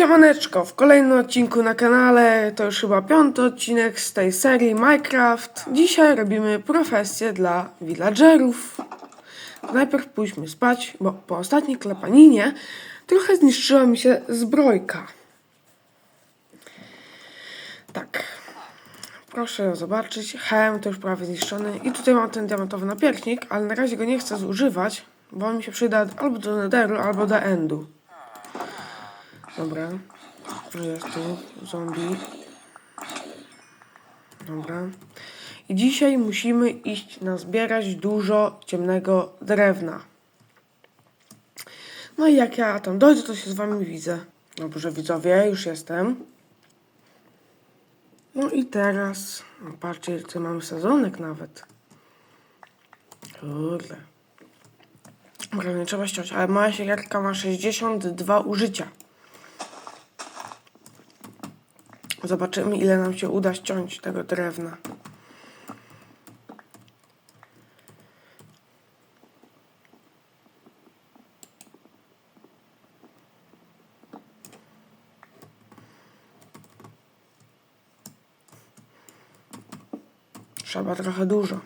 Siemaneczko, w kolejnym odcinku na kanale, to już chyba piąty odcinek z tej serii Minecraft. Dzisiaj robimy profesję dla villagerów. Najpierw pójdźmy spać, bo po ostatniej klepaninie trochę zniszczyła mi się zbrojka. Tak, proszę ją zobaczyć. Hełm to już prawie zniszczony. I tutaj mam ten diamentowy napierśnik, ale na razie go nie chcę zużywać, bo on mi się przyda albo do netheru, albo do endu. Dobra. Jest tu zombie. Dobra. I dzisiaj musimy iść nazbierać dużo ciemnego drewna. No i jak ja tam dojdę, to się z wami widzę. Dobrze, widzowie, już jestem. No i teraz, no patrzcie, co mamy sezonek nawet. Kurde. Dobra, nie trzeba ściąć, ale moja siekierka ma 62 użycia. Zobaczymy, ile nam się uda ściąć tego drewna. Trzeba trochę dużo.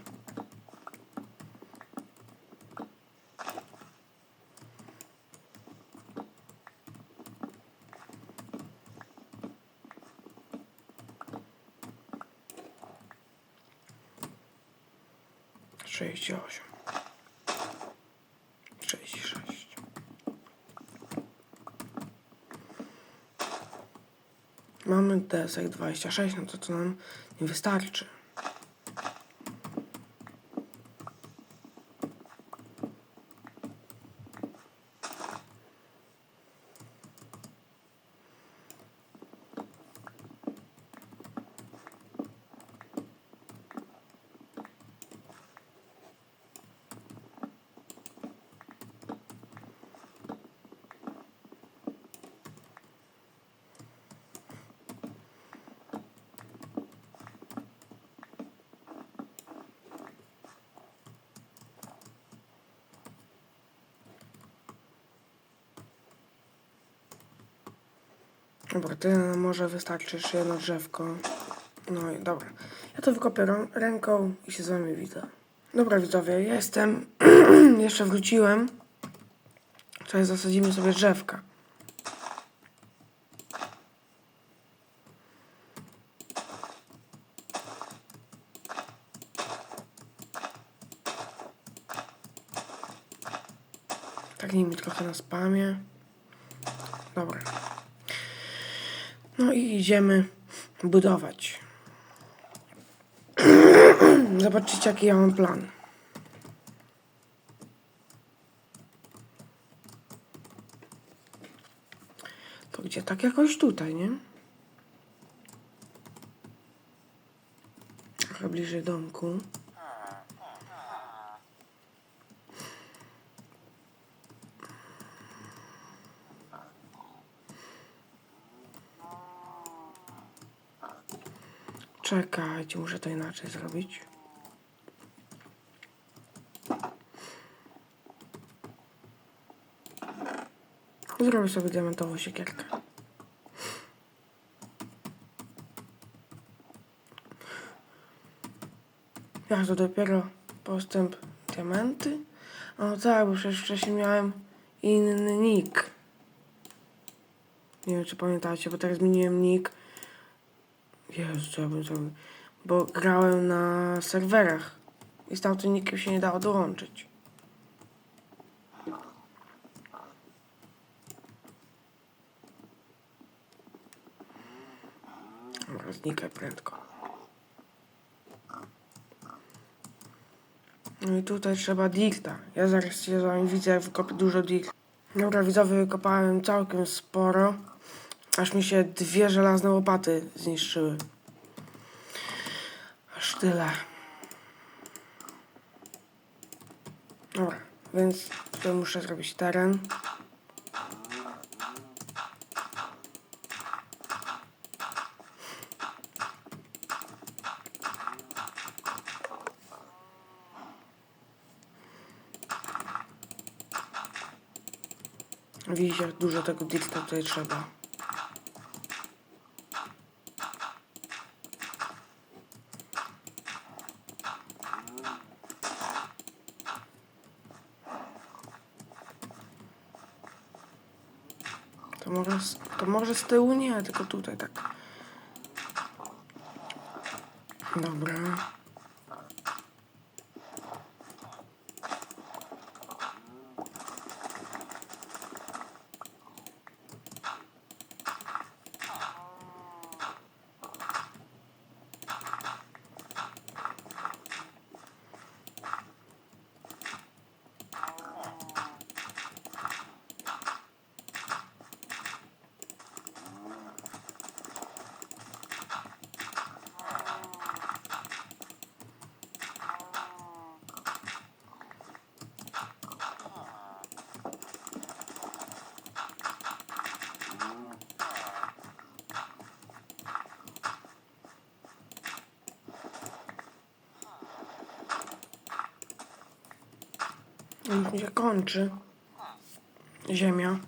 Desek 26, no to to nam nie wystarczy. Dobra, tyle nam może wystarczy jeszcze jedno drzewko. No i dobra. Ja to wykopię ręką i się z wami widzę. Dobra widzowie, jestem. jeszcze wróciłem. Tutaj zasadzimy sobie drzewka. Tak nimi trochę na spamie. Dobra. No i idziemy budować. Zobaczycie, jaki ja mam plan. To gdzie? Tak jakoś tutaj, nie? Trochę bliżej domku. Czekajcie, muszę to inaczej zrobić. Zrobię sobie diamentową siekierkę. Ja to dopiero postęp diamenty? O tak, bo przecież wcześniej miałem inny nick. Nie wiem, czy pamiętacie, bo teraz zmieniłem nick. Jezu, co ja bym zrobił? Bo grałem na serwerach i z tamtym nickiem się nie dało dołączyć. Dobra, znikaj prędko. No i tutaj trzeba dirta. Ja zaraz się z wami widzę, jak wykopię dużo dirta. Dobra, widzowie, wykopałem całkiem sporo. Aż mi się dwie żelazne łopaty zniszczyły. Aż tyle. Dobra, więc tutaj muszę zrobić teren. Widzicie, dużo tego dirta tutaj trzeba. To może z tyłu nie, tylko tutaj tak. Dobra. Się kończy. Ziemia.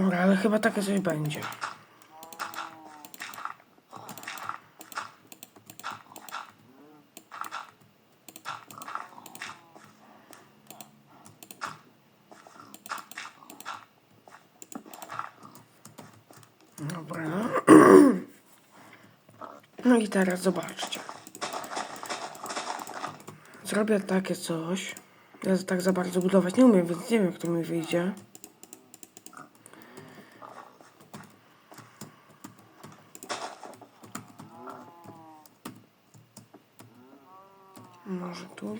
Dobra, ale chyba takie coś będzie. Dobra. No i teraz zobaczcie. Zrobię takie coś. Ja tak za bardzo budować nie umiem, więc nie wiem, jak to mi wyjdzie. Może tu.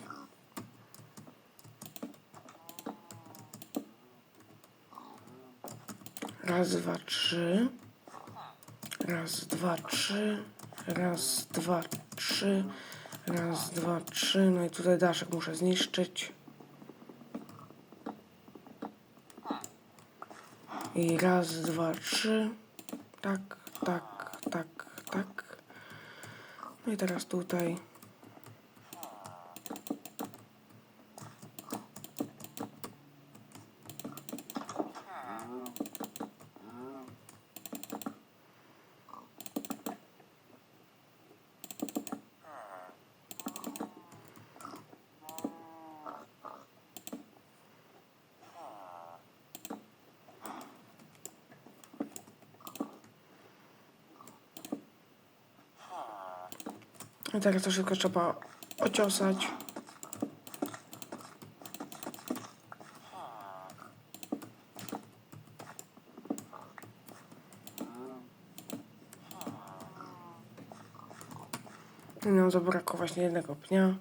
Raz, dwa, trzy. Raz, dwa, trzy. Raz, dwa, trzy. Raz, dwa, trzy. No i tutaj daszek muszę zniszczyć. I raz, dwa, trzy. Tak, tak, tak, tak. No i teraz tutaj. I teraz to wszystko trzeba ociosać. I nam zabrakło właśnie jednego pnia.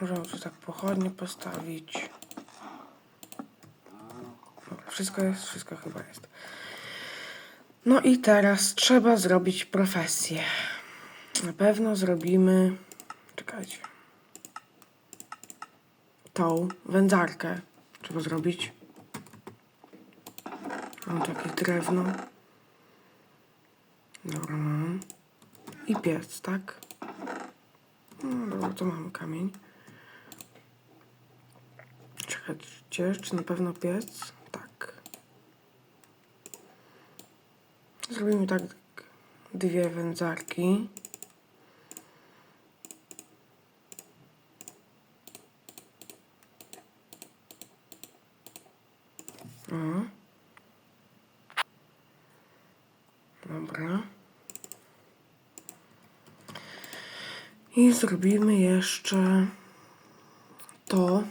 Możemy tu tak pochodnie postawić. Dobra, wszystko jest, wszystko chyba jest. No i teraz trzeba zrobić profesję. Na pewno zrobimy. Czekajcie. Tą wędzarkę trzeba zrobić. Mam takie drewno. Dobra, mam. I piec, tak? No dobra, to mamy kamień. Czekajcie, czy na pewno piec? Tak. Zrobimy tak dwie wędzarki. O. Dobra. I zrobimy jeszcze to.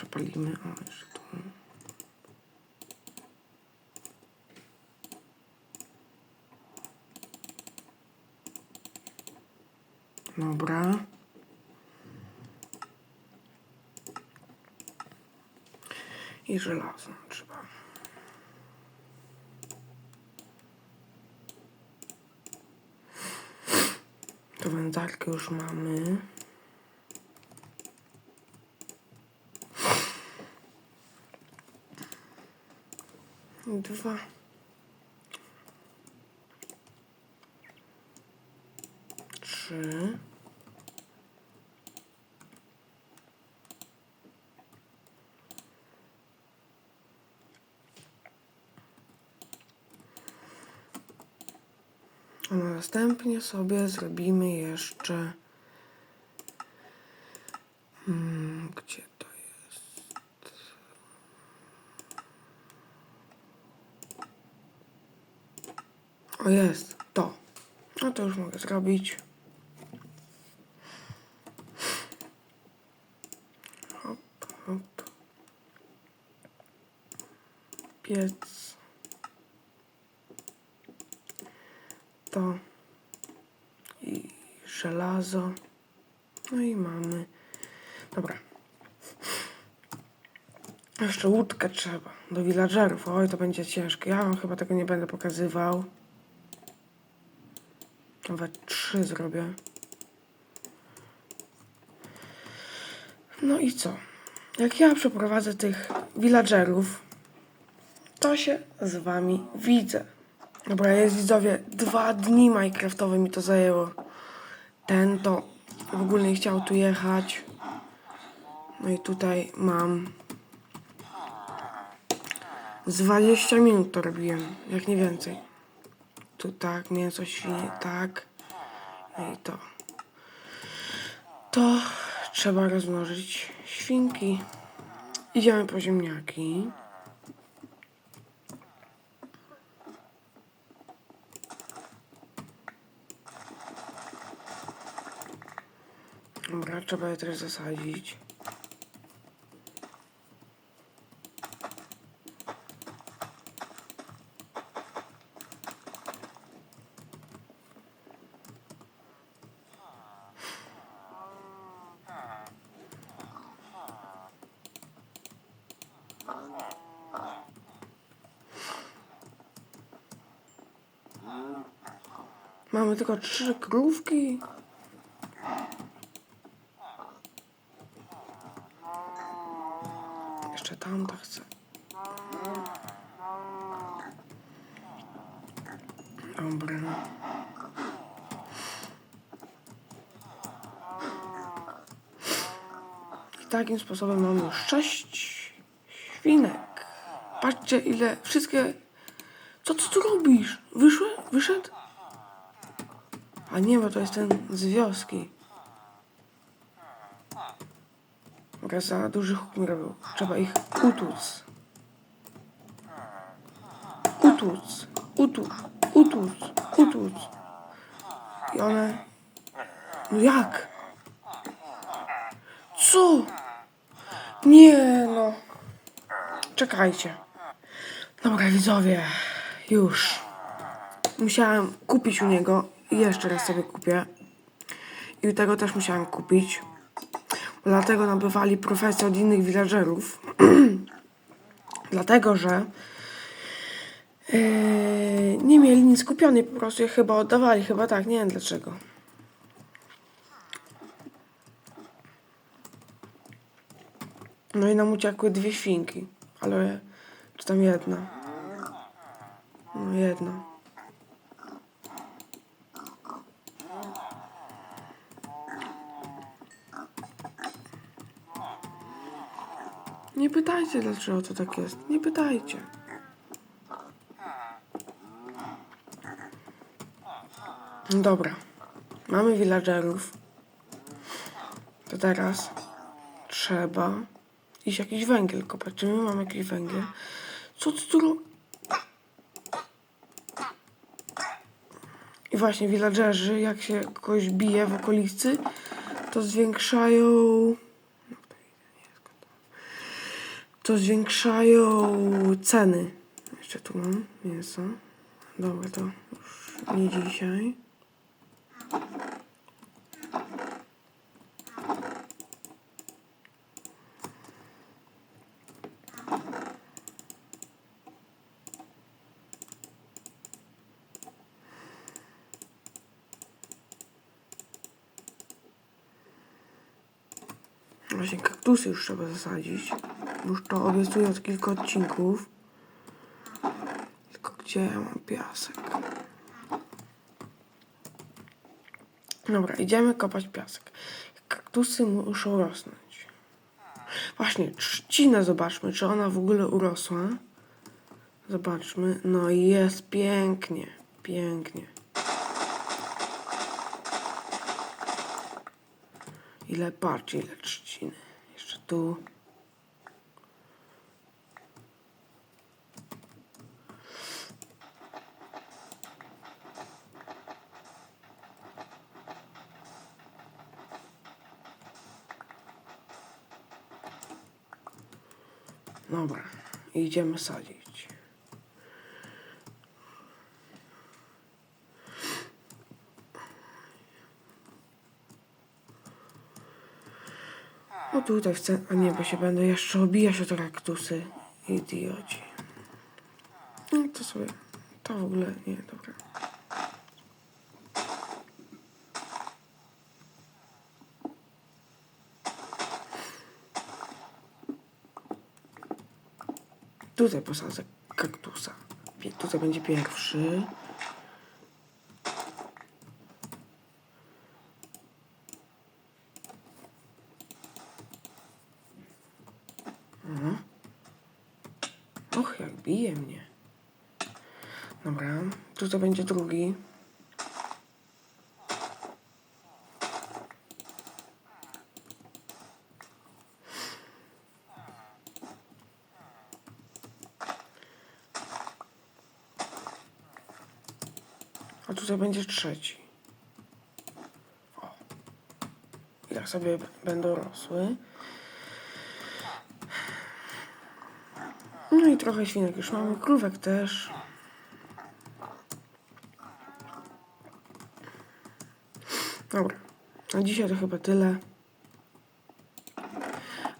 Przepalimy. O, jeszcze tu. Dobra. I żelazo trzeba. To wędzarkę już mamy. Dwa. Trzy. A następnie sobie zrobimy jeszcze. Hmm, gdzie to jest? O, jest, to. No to już mogę zrobić. Hop, hop. Piec. to i żelazo. No i mamy. Dobra. Jeszcze łódkę trzeba do villagerów. Oj, to będzie ciężkie. Ja wam chyba tego nie będę pokazywał. Nawet trzy zrobię. No i co? Jak ja przeprowadzę tych villagerów, to się z wami widzę. Dobra, jest widzowie, dwa dni Minecraftowe mi to zajęło. Ten to w ogóle nie chciał tu jechać. No i tutaj mam z 20 minut to robiłem, jak nie więcej. Tu tak, mięso świnie, tak. No i to. To trzeba rozmnożyć świnki. Idziemy po ziemniaki. Dobra, trzeba je też zasadzić. Mamy tylko trzy krówki. Jeszcze tamta chce. Dobra. I takim sposobem mamy już sześć świnek. Patrzcie ile, wszystkie... Co ty tu robisz? Wyszły? Wyszedł? A nie, bo to jest ten z wioski. Dobra, za duży huk mi robił. Trzeba ich utuc. Utuc. Utuc. Utuc. Utuc. I one... No jak? Co? Nie no. Czekajcie. Dobra, widzowie. Już. Musiałem kupić u niego. I jeszcze raz sobie kupię. I tego też musiałem kupić. Dlatego nabywali profesję od innych villagerów. Dlatego, że yy, nie mieli nic kupionej, po prostu je chyba oddawali, chyba tak, nie wiem dlaczego. No i nam uciekły dwie świnki, ale czy tam jedna? No jedna. Nie pytajcie dlaczego to tak jest. Nie pytajcie. Dobra. Mamy villagerów. To teraz trzeba iść jakiś węgiel kopać. Czy my mamy jakiś węgiel? Co ty tu I właśnie villagerzy, jak się kogoś bije w okolicy, to zwiększają... To zwiększają ceny. Jeszcze tu mam mięso. Dobra, to już nie dzisiaj. Właśnie kaktusy już trzeba zasadzić. Już to obiecuję od kilku odcinków. Tylko gdzie ja mam piasek? Dobra, idziemy kopać piasek. Kaktusy muszą rosnąć. Właśnie, trzcinę zobaczmy, czy ona w ogóle urosła. Zobaczmy. No jest pięknie, pięknie. Ile patrz, ile trzciny. Jeszcze tu. Dobra, idziemy sadzić. O tutaj chcę, a nie, bo się będę jeszcze obijać o te kaktusy. Idioci. No to sobie, to w ogóle nie, dobra. Tutaj posadzę kaktusa. Tutaj będzie pierwszy. Mhm. Och, jak bije mnie. Dobra, tutaj będzie drugi. A tutaj będzie trzeci. O. I tak sobie będą rosły. No i trochę świnek już mamy, krówek też. Dobra, na dzisiaj to chyba tyle.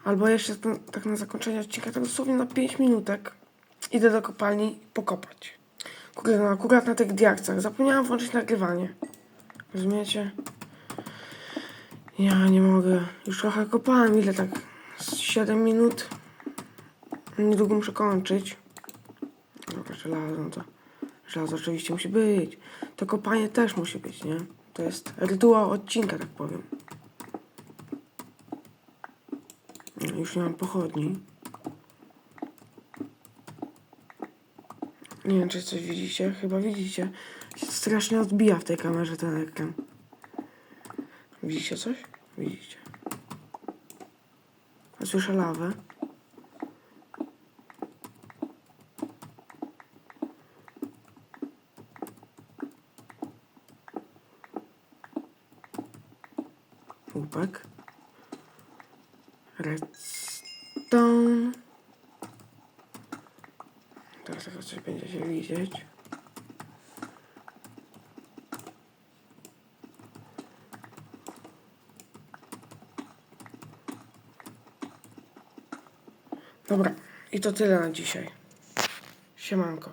Albo jeszcze tak na zakończenie odcinka, tak dosłownie na 5 minutek idę do kopalni pokopać. Kurde, no akurat na tych diakcach zapomniałam włączyć nagrywanie. Rozumiecie? Ja nie mogę. Już trochę kopałem, ile tak? Z 7 minut. Niedługo muszę kończyć. Dobra, żelazo, no to żelazo oczywiście musi być. To kopanie też musi być, nie? To jest rytuał odcinka, tak powiem. No, już nie mam pochodni. Nie wiem, czy coś widzicie. Chyba widzicie. Strasznie odbija w tej kamerze ten ekran. Widzicie coś? Widzicie. Słyszę lawę. Łupek. Redstone. Teraz tylko coś będzie się widzieć. Dobra, i to tyle na dzisiaj. Siemanko.